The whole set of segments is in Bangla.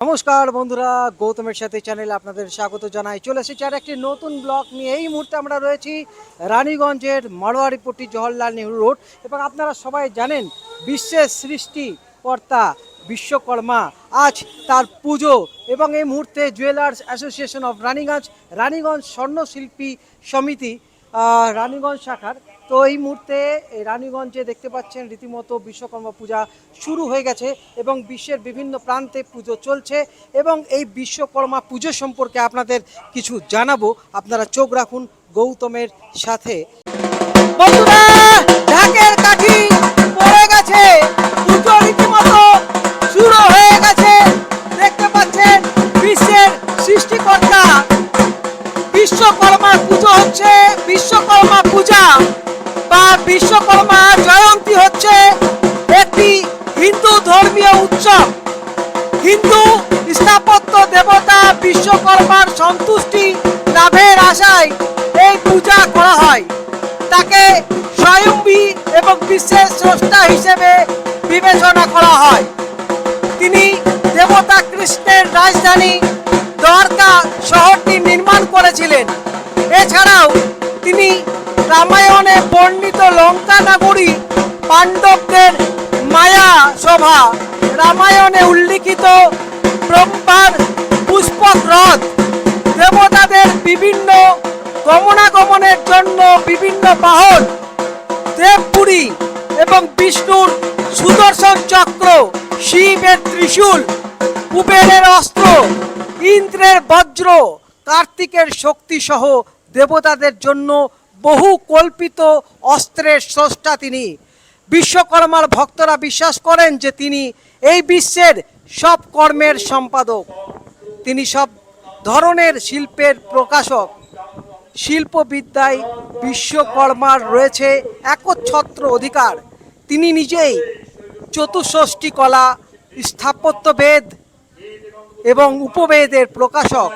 নমস্কার বন্ধুরা, গৌতমের সাথে চ্যানেলে আপনাদের স্বাগত জানাই। চলে এসেছি আর একটি নতুন ব্লগ নিয়ে। এই মুহূর্তে আমরা রয়েছি রানীগঞ্জের মারোয়ারিপট্টি জওহরলাল নেহরু রোড এবং আপনারা সবাই জানেন, বিশ্বের সৃষ্টিকর্তা বিশ্বকর্মা আজ তার পুজো এবং এই মুহূর্তে jewellers association of Raniganj Raniganj স্বর্ণশিল্পী সমিতি রানীগঞ্জ শাখার তো এই মুহূর্তে রানীগঞ্জে দেখতে পাচ্ছেন রীতিমতো বিশ্বকর্মা পূজা শুরু হয়ে গেছে এবং বিশ্বের বিভিন্ন প্রান্তে পুজো চলছে এবং এই বিশ্বকর্মা পুজো সম্পর্কে আপনাদের কিছু জানাব। আপনারা চোখ রাখুন গৌতমের সাথে। বন্ধুরা, ঢাকের লাভের আশায় এই পূজা করা হয়। তাকে স্বয়ম্বী এবং বিশ্বের স্রষ্টা হিসেবে বিবেচনা করা হয়। তিনি দেবতা কৃষ্ণের রাজধানী দ্বারকা শহরটি নির্মাণ করেছিলেন। এছাড়াও তিনি রামায়ণে বর্ণিত লঙ্কা নগরী পাণ্ডবদের মায়া সভা রামায়ণে উল্লিখিত ব্রহ্মার পুষ্পক রথ দেবতাদের বিভিন্ন গমনাগমনের জন্য বিভিন্ন বাহন, দেবপুরী এবং বিষ্ণুর সুদর্শন চক্র, শিবের ত্রিশূল, কুবেরের অস্ত্র, ইন্দ্রের বজ্র, কার্তিকের শক্তি সহ দেবতাদের জন্য বহু কল্পিত অস্ত্রের স্রষ্টা তিনি। বিশ্বকর্মার ভক্তরা বিশ্বাস করেন যে তিনি এই বিশ্বের সব কর্মের সম্পাদক। তিনি সব ধরনের শিল্পের প্রকাশক, শিল্পবিদ্যায় বিশ্বকর্মার রয়েছে একচ্ছত্র অধিকার। তিনি নিজেই চতুষষ্ঠী কলা, স্থাপত্যবেদ এবং উপবেদের প্রকাশক।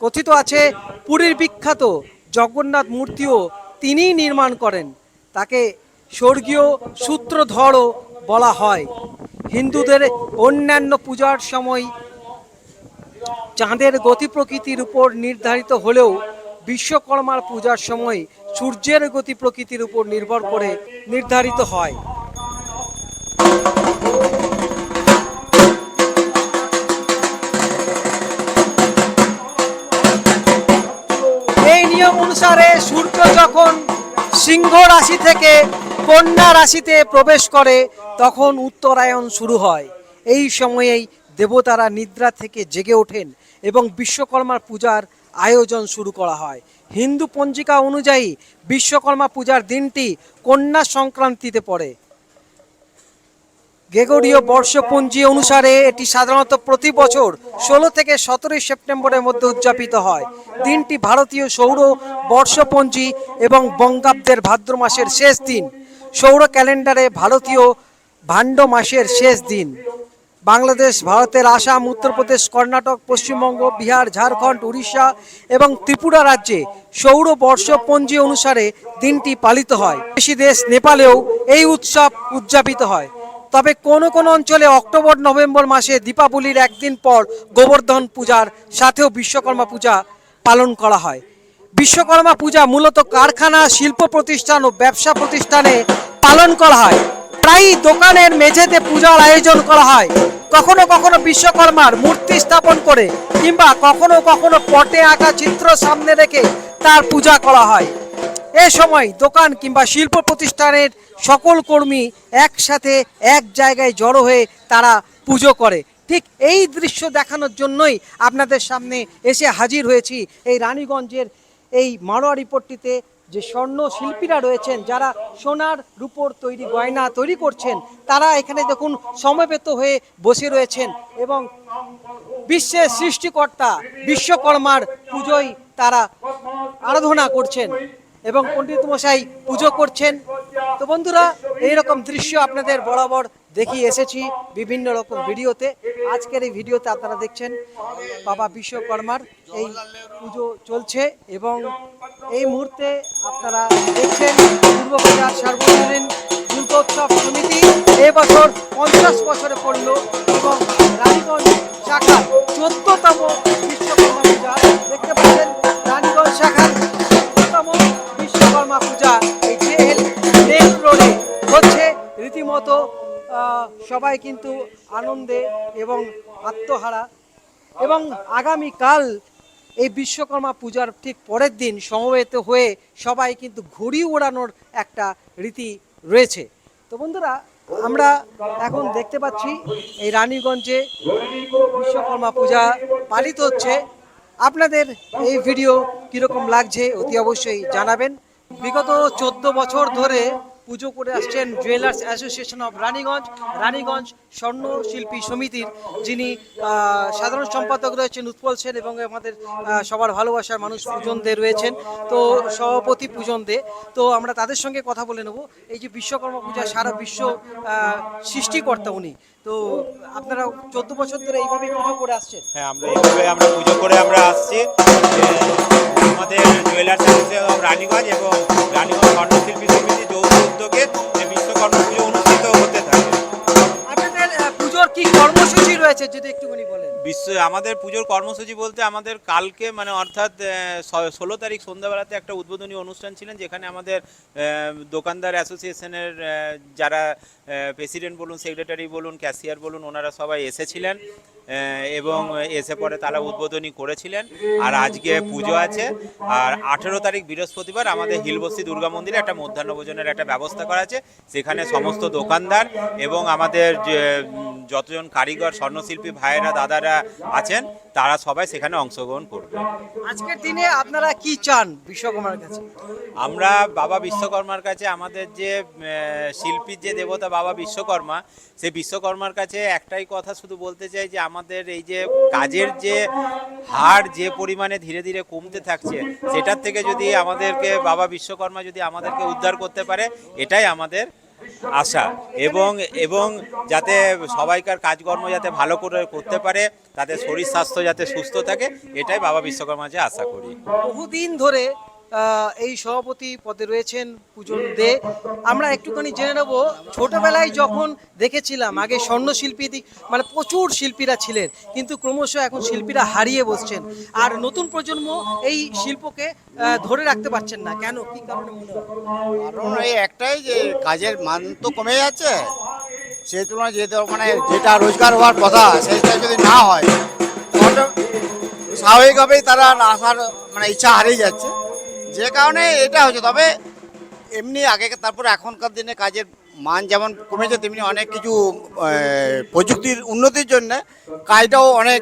কথিত আছে, পুরীর বিখ্যাত জগন্নাথ মূর্তিও তিনিই নির্মাণ করেন। তাকে স্বর্গীয় সূত্রধরও বলা হয়। হিন্দুদের অন্যান্য পূজার সময় চাঁদের গতি প্রকৃতির উপর নির্ধারিত হলেও বিশ্বকর্মার পূজার সময় সূর্যের গতি প্রকৃতির উপর নির্ভর করে নির্ধারিত হয়। এই নিয়ম অনুসারে সূর্য যখন সিংহ রাশি থেকে কন্যা রাশিতে প্রবেশ করে, তখন উত্তরায়ণ শুরু হয়। এই সময়েই দেবতারা নিদ্রা থেকে জেগে ওঠেন। এবং বিশ্বকর্মার পূজার আয়োজন শুরু করা হয়। হিন্দু পঞ্জিকা অনুযায়ী বিশ্বকর্মা পূজার দিনটি কন্যা সংক্রান্তিতে পড়ে। গ্রেগরীয় বর্ষপঞ্জি অনুসারে এটি সাধারণত প্রতি বছর ষোলো থেকে সতেরোই সেপ্টেম্বরের মধ্যে উদযাপিত হয়। দিনটি ভারতীয় সৌর বর্ষপঞ্জি এবং বঙ্গাব্দের ভাদ্র মাসের শেষ দিন। সৌর ক্যালেন্ডারে ভারতীয় ভাণ্ড মাসের শেষ দিন। বাংলাদেশ, ভারতের আসাম, উত্তরপ্রদেশ, কর্ণাটক, পশ্চিমবঙ্গ, বিহার, ঝাড়খণ্ড, উড়িষ্যা এবং ত্রিপুরা রাজ্যে সৌর বর্ষপঞ্জি অনুসারে দিনটি পালিত হয়। বেশি দেশ নেপালেও এই উৎসব উদযাপিত হয়। তবে কোনো কোনো অঞ্চলে অক্টোবর, নভেম্বর মাসে দীপাবলির একদিন পর গোবর্ধন পূজার সাথেও বিশ্বকর্মা পূজা পালন করা হয়। বিশ্বকর্মা পূজা মূলত কারখানা, শিল্প প্রতিষ্ঠান ও ব্যবসা প্রতিষ্ঠানে পালন করা হয়। প্রায়ই দোকানের মেঝেতে পূজার আয়োজন করা হয়। কখনো কখনো বিশ্বকর্মার মূর্তি স্থাপন করে কিংবা কখনো কখনো পটে আঁকা চিত্র সামনে রেখে তার পূজা করা হয়। এ সময় দোকান কিংবা শিল্প প্রতিষ্ঠানের সকল কর্মী একসাথে এক জায়গায় জড়ো হয়ে তারা পুজো করে। ঠিক এই দৃশ্য দেখানোর জন্যই আপনাদের সামনে এসে হাজির হয়েছি এই রানীগঞ্জের এই মারোয়ারি পট্টিতে যে স্বর্ণ শিল্পীরা রয়েছেন, যারা সোনার রূপোর তৈরি গয়না তৈরি করছেন, তারা এখানে দেখুন সমবেত হয়ে বসে রয়েছেন এবং বিশ্বের সৃষ্টিকর্তা বিশ্বকর্মার পুজোয় তারা আরাধনা করছেন এবং পণ্ডিত মশাই পুজো করছেন। তো বন্ধুরা, এইরকম দৃশ্য আপনাদের বরাবর দেখিয়ে এসেছি বিভিন্ন রকম ভিডিওতে। আজকের এই ভিডিওতে আপনারা দেখছেন বাবা বিশ্বকর্মার এই পুজো চলছে এবং এই মুহূর্তে আপনারা দেখছেন পূর্ববাজার সার্বজনীন দুর্গোৎসব সমিতি। এবছর পঞ্চাশ বছরে পড়ল এবং রানীগঞ্জ শাখা চোদ্দতম কিন্তু আনন্দে এবং আত্মহারা। এবং আগামীকাল এই বিশ্বকর্মা পূজার ঠিক পরের দিন সমবেত হয়ে সবাই কিন্তু ঘুড়ি ওড়ানোর একটা রীতি রয়েছে। তো বন্ধুরা, আমরা এখন দেখতে পাচ্ছি এই রানীগঞ্জে বিশ্বকর্মা পূজা পালিত হচ্ছে। আপনাদের এই ভিডিও কীরকম লাগছে অতি অবশ্যই জানাবেন। বিগত চোদ্দ বছর ধরে পুজো করে আসছেন jewellers association of Raniganj Raniganj স্বর্ণ শিল্পী সমিতির যিনি সাধারণ সম্পাদক রয়েছেন উৎপল সেন এবং আমাদের সবার ভালোবাসার মানুষ পূজন দে রয়েছেন। তো সভাপতি পূজন দে। তো আমরা তাদের সঙ্গে কথা বলে নেব। এই যে বিশ্বকর্মা পূজা, সারা বিশ্ব সৃষ্টিকর্তা উনি। তো আপনারা চোদ্দ বছর ধরে এইভাবে পুজো করে আসছেন? হ্যাঁ আমরা এইভাবে আমরা পুজো করে আমরা আসছি। আমাদের জুয়েলার্স অফ রানীগঞ্জ এবং কর্মসূচি যদি আমাদের পুজোর কর্মসূচি বলতে আমাদের কালকে মানে অর্থাৎ ষোলো তারিখ সন্ধ্যাবেলাতে একটা উদ্বোধনী অনুষ্ঠান ছিলেন যেখানে আমাদের দোকানদার অ্যাসোসিয়েশনের যারা প্রেসিডেন্ট বলুন, সেক্রেটারি বলুন, ক্যাশিয়ার বলুন, ওনারা সবাই এসেছিলেন এবং এসে পরে তারা উদ্বোধনী করেছিলেন। আর আজকে পুজো আছে। আর আঠেরো তারিখ বৃহস্পতিবার আমাদের হিলবস্তি দুর্গা মন্দিরে একটা মধ্যাহ্নভোজনের একটা ব্যবস্থা করা আছে, সেখানে সমস্ত দোকানদার এবং আমাদের যে যতজন কারিগর, স্বর্ণশিল্পী ভাইয়েরা, দাদারা আছেন তারা সবাই সেখানে অংশগ্রহণ করবে। আজকের দিনে আপনারা কি চান বিশ্বকর্মার কাছে? আমরা বাবা বিশ্বকর্মার কাছে আমাদের যে শিল্পীর যে দেবতা বাবা বিশ্বকর্মা সেই বিশ্বকর্মার কাছে একটাই কথা শুধু বলতে চাই যে আমাদের এই যে কাজের যে হার যে পরিমাণে ধীরে ধীরে কমতে থাকছে সেটার থেকে যদি আমাদেরকে বাবা বিশ্বকর্মা যদি আমাদেরকে উদ্ধার করতে পারে এটাই আমাদের আশা এবং এবং যাতে সবাইকার কাজকর্ম যাতে ভালো করে করতে পারে তাদের শরীর স্বাস্থ্য যাতে সুস্থ থাকে, এটাই বাবা বিশ্বকর্মা যে আশা করি। বহুদিন ধরে এই সভাপতি পদে রয়েছেন পূজন দে আমরা একটুখানি জেনে নেব, ছোটবেলায় যখন দেখেছিলাম, আগে স্বর্ণ শিল্পী দি- মানে প্রচুর শিল্পীরা ছিলেন, কিন্তু ক্রমশ এখন শিল্পীরা হারিয়ে বসছেন। আর নতুন প্রজন্ম এই শিল্পকে ধরে রাখতে পারছেন না। কেন? কি কারণে কারণ এই একটাই যে কাজের মান তো কমে যাচ্ছে সেই তুলনায় যে মানে যেটা রোজগার হওয়ার কথা সেটা যদি না হয় স্বাভাবিকভাবেই তারা আসার মানে ইচ্ছা হারিয়ে যাচ্ছে। যে কারণে এটা হচ্ছে তবে এমনি আগে তারপরে এখনকার দিনে কাজের মান যেমন কমেছে, তেমনি অনেক কিছু প্রযুক্তির উন্নতির জন্য কাজটাও অনেক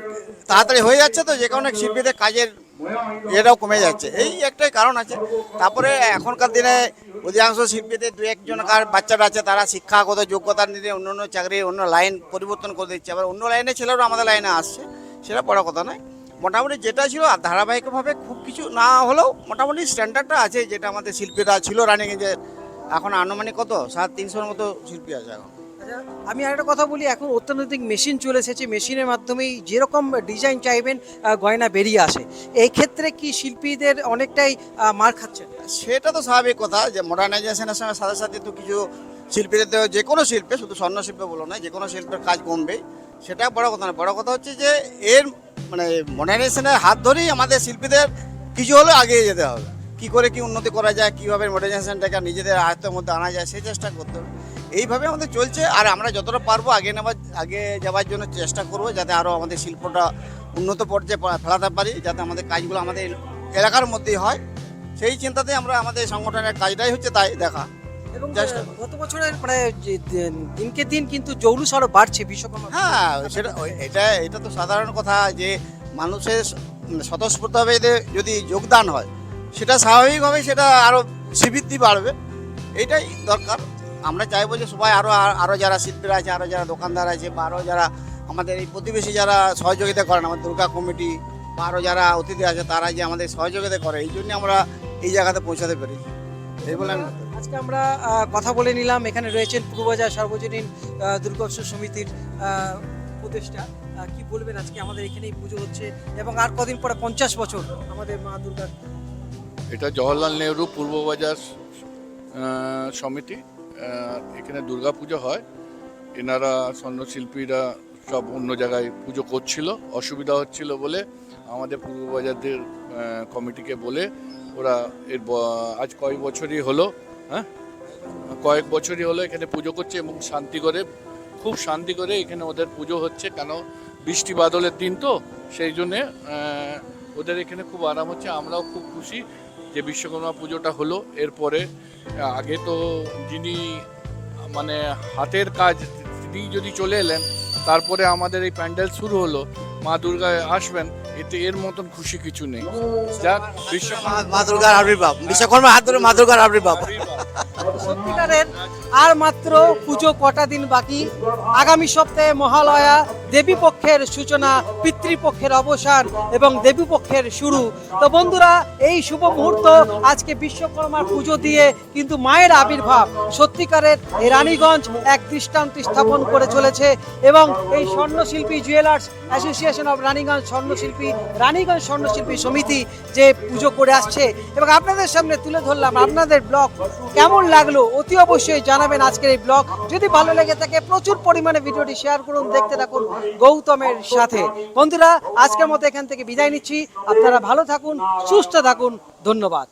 তাড়াতাড়ি হয়ে যাচ্ছে তো, যে কারণে শিল্পীদের কাজের এটাও কমে যাচ্ছে। এই একটাই কারণ আছে। তারপরে এখনকার দিনে অধিকাংশ শিল্পীদের দু একজনকার বাচ্চারা আছে, তারা শিক্ষাগত যোগ্যতা নিয়ে অন্য অন্য চাকরি, অন্য লাইন পরিবর্তন করে দিচ্ছে। আবার অন্য লাইনে ছেলেরা আমাদের লাইনে আসছে, সেটা বড় কথা নয়। মোটামুটি যেটা ছিল আর ধারাবাহিকভাবে খুব কিছু না হলেও মোটামুটি স্ট্যান্ডার্ডটা আছে যেটা আমাদের শিল্পীরা ছিল রানিংয়ে এখন আনুমানিক কত? সাত তিনশোর মতো শিল্পী আছে এখন। আচ্ছা, আমি আরেকটা কথা বলি এখন অত্যাধুনিক মেশিন চলে এসেছে। মেশিনের মাধ্যমেই যেরকম ডিজাইন চাইবেন গয়না বেরিয়ে আসে। এই ক্ষেত্রে কি শিল্পীদের অনেকটাই মার খাচ্ছে? সেটা তো স্বাভাবিক কথা যে মডার্নাইজেশনের সঙ্গে সাথে সাথে তো কিছু শিল্পীদের যে কোনো শিল্পে শুধু স্বর্ণ শিল্পে বলো না যে কোনো শিল্পের কাজ কমবে সেটা বড় কথা না, বড় কথা হচ্ছে যে এর মানে মডার্নাইজেশনের হাত ধরেই আমাদের শিল্পীদের কিছু হলেও এগিয়ে যেতে হবে। কি করে কি উন্নতি করা যায়, কীভাবে মডার্নাইজেশনটাকে নিজেদের আয়ত্তের মধ্যে আনা যায় সেই চেষ্টা করতে হবে। এইভাবে আমাদের চলছে, আর আমরা যতটা পারব আগে নেওয়ার আগে যাওয়ার জন্য চেষ্টা করব, যাতে আরও আমাদের শিল্পটা উন্নত পর্যায়ে ফেলাতে পারি, যাতে আমাদের কাজগুলো আমাদের এলাকার মধ্যেই হয়। সেই চিন্তাতে আমরা আমাদের সংগঠনের কাজটাই হচ্ছে তাই দেখা। এবং গত বছরের মানে দিনকে দিন কিন্তু জৌলুস আরও বাড়ছে বিশ্বকর্মা হ্যাঁ সেটা এটা এটা তো সাধারণ কথা যে মানুষের মানে স্বতঃস্ফূর্তভাবে যদি যোগদান হয় সেটা স্বাভাবিকভাবে সেটা আরও শ্রীবৃদ্ধি বাড়বে। এটাই দরকার। আমরা চাইব যে সবাই আরও আরও যারা শিল্পীরা আছে আরও যারা দোকানদার আছে বা আরও যারা আমাদের এই প্রতিবেশী যারা সহযোগিতা করেন আমাদের দুর্গা কমিটি বা আরও যারা অতিথি আছে তারা যে আমাদের সহযোগিতা করে এই জন্য আমরা এই জায়গাতে পৌঁছাতে পেরেছি। এই বলে আমি আজকে আমরা কথা বলে নিলাম। এখানে রয়েছেন পূর্ববাজার সার্বজনীন দুর্গোৎসব সমিতির উপদেষ্টা। কি বলবেন আজকে? আমাদের এখানেই পুজো হচ্ছে এবং আর কদিন পরে পঞ্চাশ বছর আমাদের মা দুর্গার। এটা জওহরলাল নেহরু পূর্ববাজার সমিতি। এখানে দুর্গা পুজো হয়। এনারা স্বর্ণশিল্পীরা সব অন্য জায়গায় পুজো করছিল। অসুবিধা হচ্ছিল বলে আমাদের পূর্ববাজারদের কমিটিকে বলে ওরা এর আজ কয়েক বছরই হলো। হ্যাঁ? কয়েক বছরই হলো এখানে পুজো করছে এবং শান্তি করে, খুব শান্তি করে এখানে ওদের পুজো হচ্ছে। কেন? বৃষ্টি বাদলের দিন তো, সেই জন্যে ওদের এখানে খুব আরাম হচ্ছে। আমরাও খুব খুশি যে বিশ্বকর্মা পুজোটা হলো। এরপরে, আগে তো যিনি মানে হাতের কাজ তিনি যদি চলে এলেন, তারপরে আমাদের এই প্যান্ডেল শুরু হলো। মা দুর্গা আসবেন এতে এর মতন খুশি কিছু নেই। যাক বিশ্বকর্মা মা- মা দুর্গার আবির্ভাব। বিশ্বকর্মা হাত ধরে মা দুর্গার আবির্ভাব। সত্যিকারের আর মাত্র পুজো কটা দিন বাকি। আগামী সপ্তাহে মহালয়া দেবী পক্ষের সূচনা, পিতৃপক্ষের অবসান এবং দেবী পক্ষের শুরু। তো বন্ধুরা, এই শুভ মুহূর্ত আজকে বিশ্বকর্মার পুজো দিয়ে কিন্তু মায়ের আবির্ভাব। সত্যিকারের রানীগঞ্জ এক দৃষ্টান্ত স্থাপন করে চলেছে এবং এই স্বর্ণশিল্পী জুয়েলার্স অ্যাসোসিয়েশন অব রানীগঞ্জ স্বর্ণশিল্পী রানীগঞ্জ স্বর্ণশিল্পী সমিতি যে পুজো করে আসছে। এবং আপনাদের সামনে তুলে ধরলাম আপনাদের ব্লগ কেমন লাগল, অতি অবশ্যই জানাবেন আজকের এই ব্লগ যদি ভালো লেগে থাকে, প্রচুর পরিমাণে ভিডিওটি শেয়ার করুন, দেখতে থাকুন গৌতমের সাথে। বন্ধুরা, আজকের মতো এখান থেকে বিদায় নিচ্ছি। আপনারা ভালো থাকুন, সুস্থ থাকুন। ধন্যবাদ।